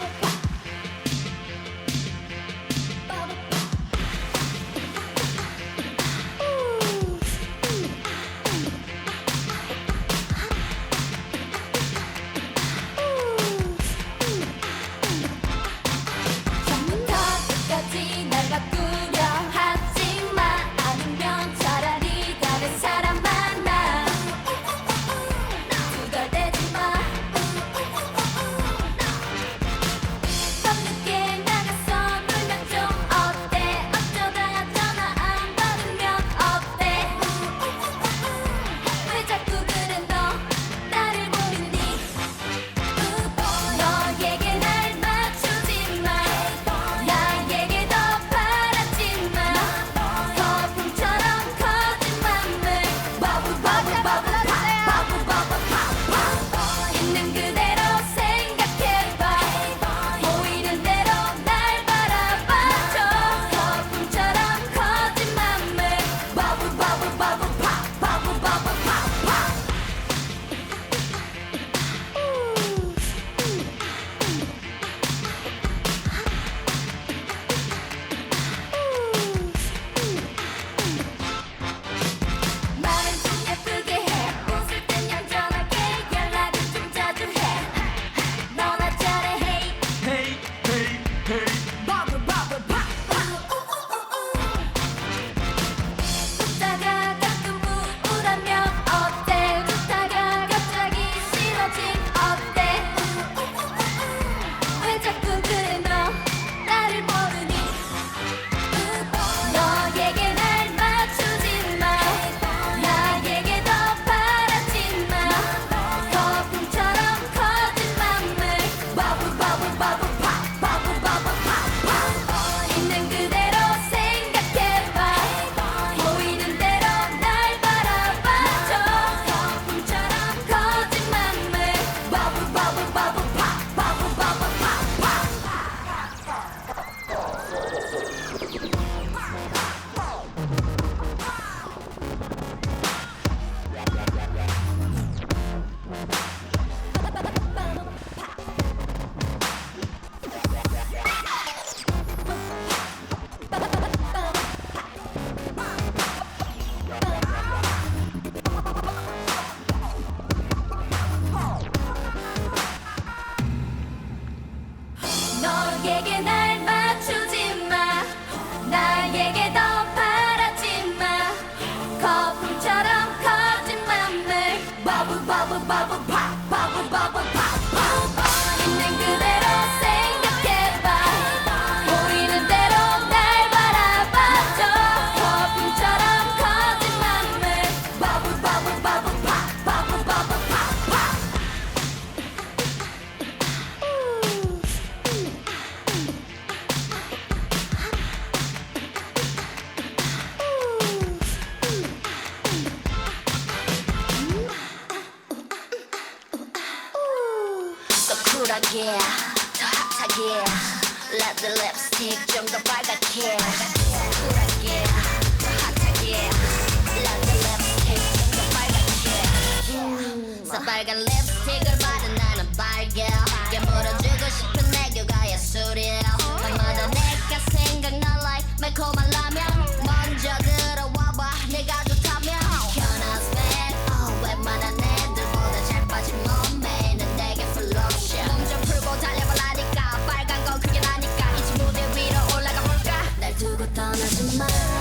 Double Bubble. taking yeah, 더 핫하게 Let the lipstick 좀 더 빨갛게 쿨하게 더 핫하게 Let the lipstick 좀 더 빨갛게 서 빨간 립스틱을 바른 나는 빨개 깨물어주고 싶은 내 교가의 술이야 밤마다 내가 생각나 like 매콤한 라면 another mile.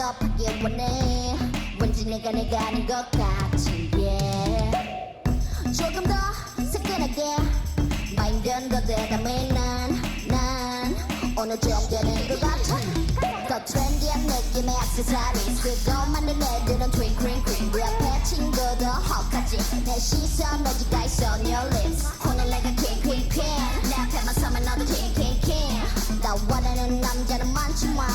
하길 원해 왠지 내가 내가 아닌 것 같은 게. 조금 더 새끈하게 마인드는 더 대담해 난난 어느 정도는 것 같아. 더 트렌디한 느낌의 액세서리 쓰고 만든 애들은 트윙 크링 퀸그 앞에 친구도 헉하지 내 시선 너지가 있어 on your lips. 오늘 내가 퀸퀸퀸 내 앞에만 서면 너도 퀸퀸퀸 나 원하는 남자는 많지만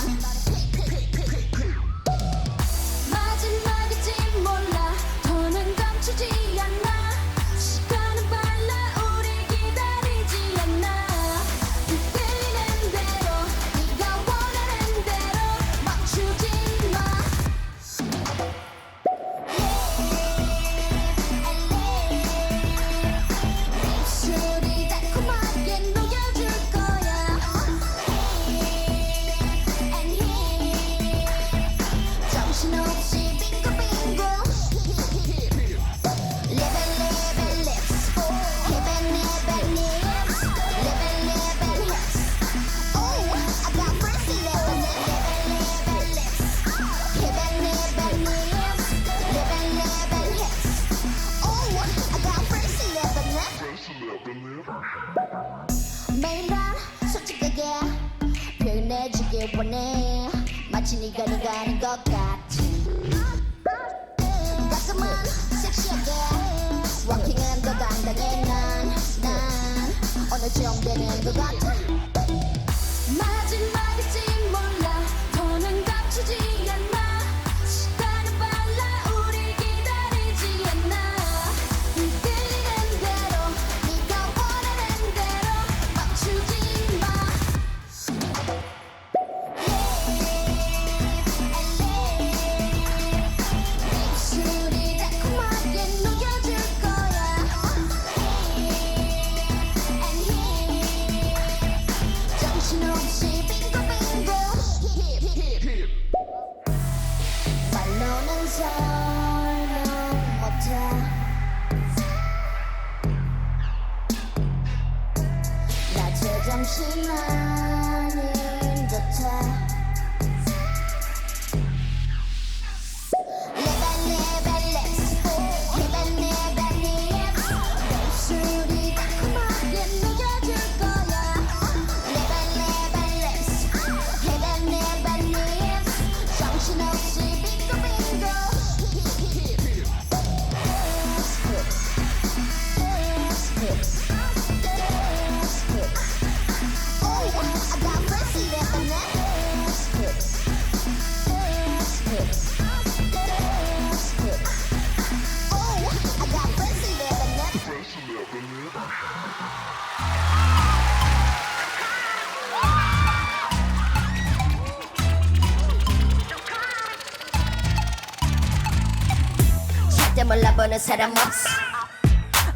몰라보는 사람 없어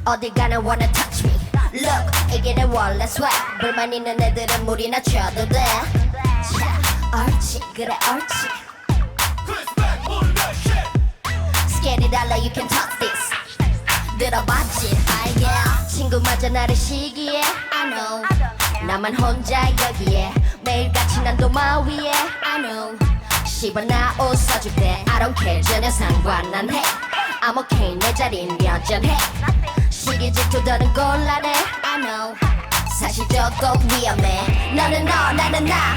어딜 가나 wanna touch me Look 이게 내 원래 swag 불만 있는 애들은 물이나 쳐도 돼 자, 옳지 그래 shit. Skinny dollar you can touch this 들어봤지 알게 친구마저 나를 시기해 I know 나만 혼자 여기에 매일같이 난 도마 위에 I know 씹어 나옷 사줄게 I don't care 전혀 상관 안해 I'm okay 내 자리는 여전해. 시기 질투 더는 곤란해. I know. 사실 조금 위험해. 너는 너 나는 나.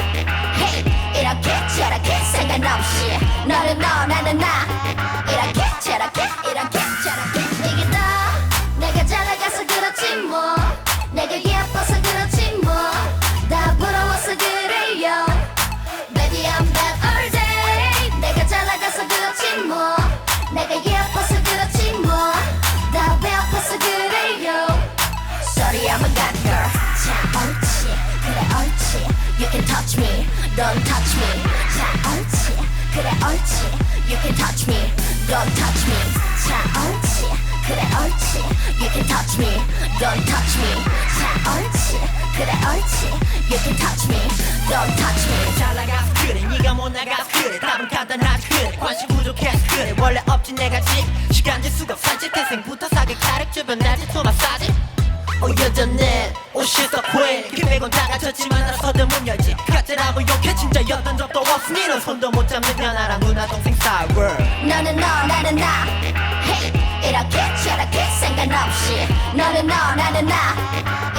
Hey 이렇게 저렇게 상관없이. 너는 너 나는 나 You can touch me. Don't touch me. 자 옳지. 그래 옳지. You can touch me. Don't touch me. 자 옳지. 그래 옳지. You can touch me. Don't touch me. 잘 나가서 그래. 네가 못 나가서 그래. 답은 간단하지 그래. 관심 부족해서 그래. 원래 없지 내가 집. 시간 질 수가 없지 태생부터 사기 가득 주변 날지 토 마사지 어 여전해 더 quick 그 빼곤 다 갖췄지만 나서도 문 열지. 가짜라고 욕해 진짜 였던 적도 없으니 넌 손도 못 잡는 연하랑 누나 동생 스타일 너는 너 나는 나. Hey 이렇게 저렇게 상관없이. 너는 너 나는 나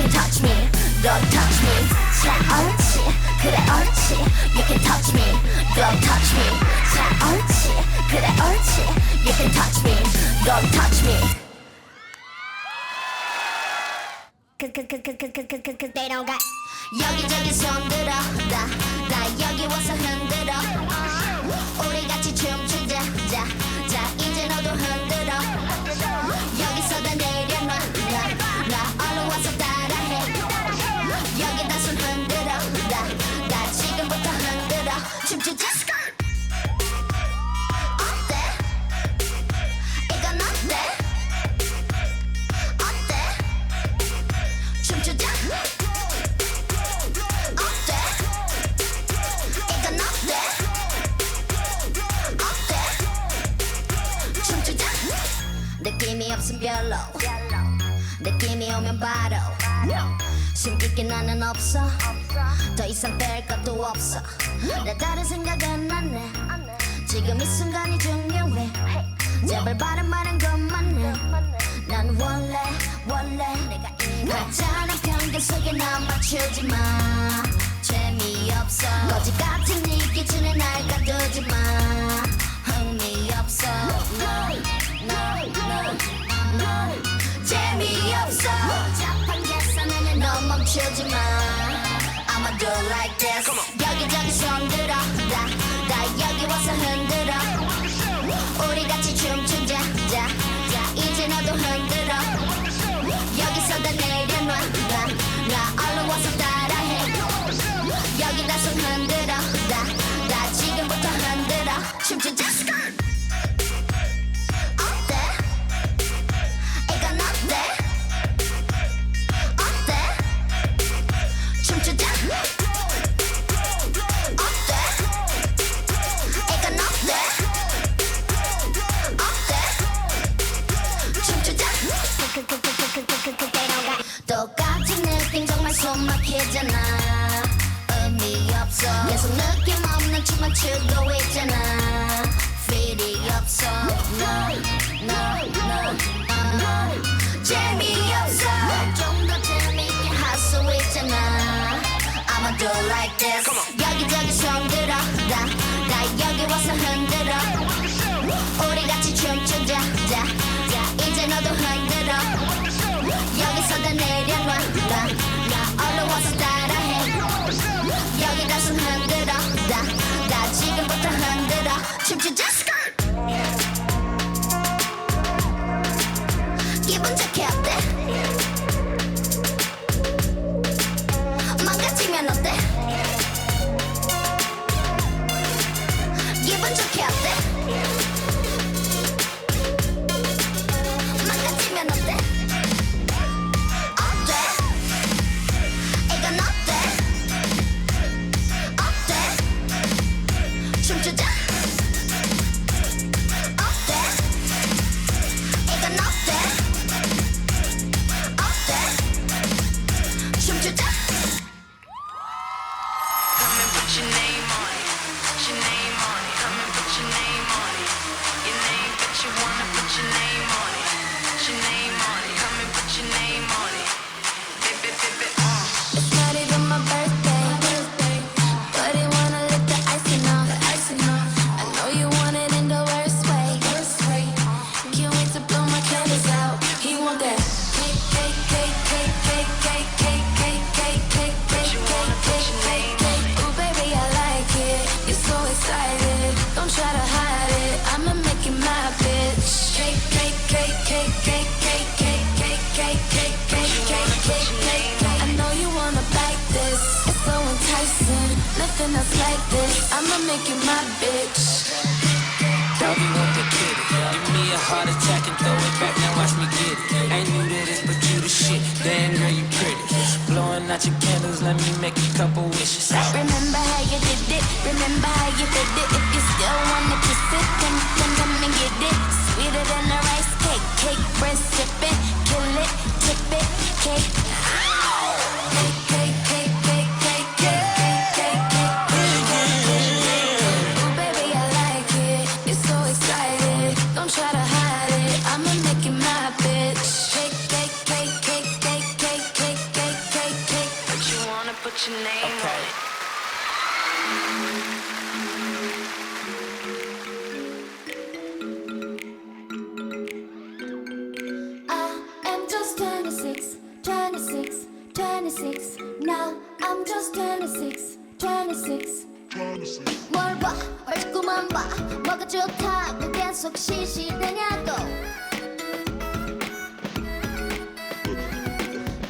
can touch me Don't touch me 자 옳지 그래 옳지 You can touch me Don't touch me 자 옳지 그래 옳지 You can touch me Don't touch me Cause, cause, cause, cause, cause, cause, cause they don't got 여기저기 손들어 나, 나 여기 와서 흔들어 더 이상 뺄 것도 없어. 내 다른 생각은 안해. 지금 이 순간이 중요해. 제발 바른 말은 그만해. 난 원래 원래 가짜는 편견 속에 나 맞추지 마. 재미없어. 거지 같은 네 기준에 날 가두지 마. 흥미없어. no, no, no, no. 재미없어. 복잡한 계산에는 너 멈추지 마 I'ma do like this. 여기저기 손 들어. 나, 나 여기 와서 흔들어. 우리 같이 춤추자 자, 자 이제 너도 흔들어. 여기서 다 내려놔. 나, 나 얼른 와서 따라해. 여기다 손 흔들어. 나, 나 지금부터 흔들어. 춤추자 재미없어 좀더 재미있게 할수 있잖아 I'ma do like this bunch of kept 26 Now I'm just 26 26 뭘 봐? 얼굴만 봐. 뭐가 좋다고 계속 시시대냐고.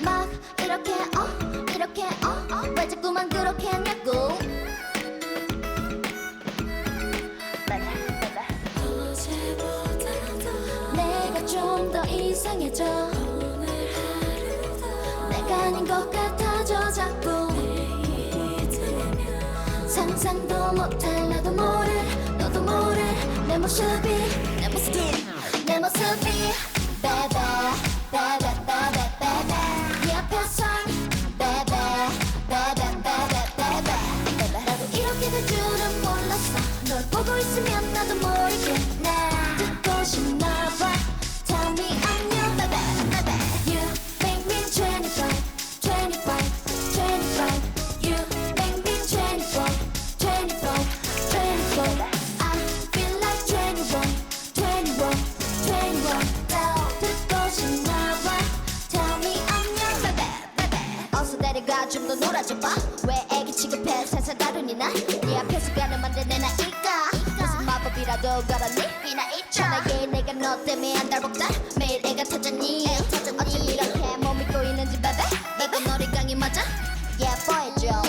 막 이렇게 어? 이렇게 어왜 자꾸만 그렇게 했냐고. 내가 좀 더 이상해져. 것 같아져 자꾸 상상도 못할 나도 모를 너도 모를 내 모습이 내 모습이 내 모습이. 누가 좀 더 놀아줘봐. 왜 애기 취급해? 살살 다루니 나네 앞에서 가늠한데 내 나이가 무슨 마법이라도 걸었니? 이나 있잖아 얘 내가 너 때문에 안달복달 매일 애가 터졌니? 어쩜 이렇게 몸이 꼬이는지 베베 이건 놀이강이 맞아? 예뻐해줘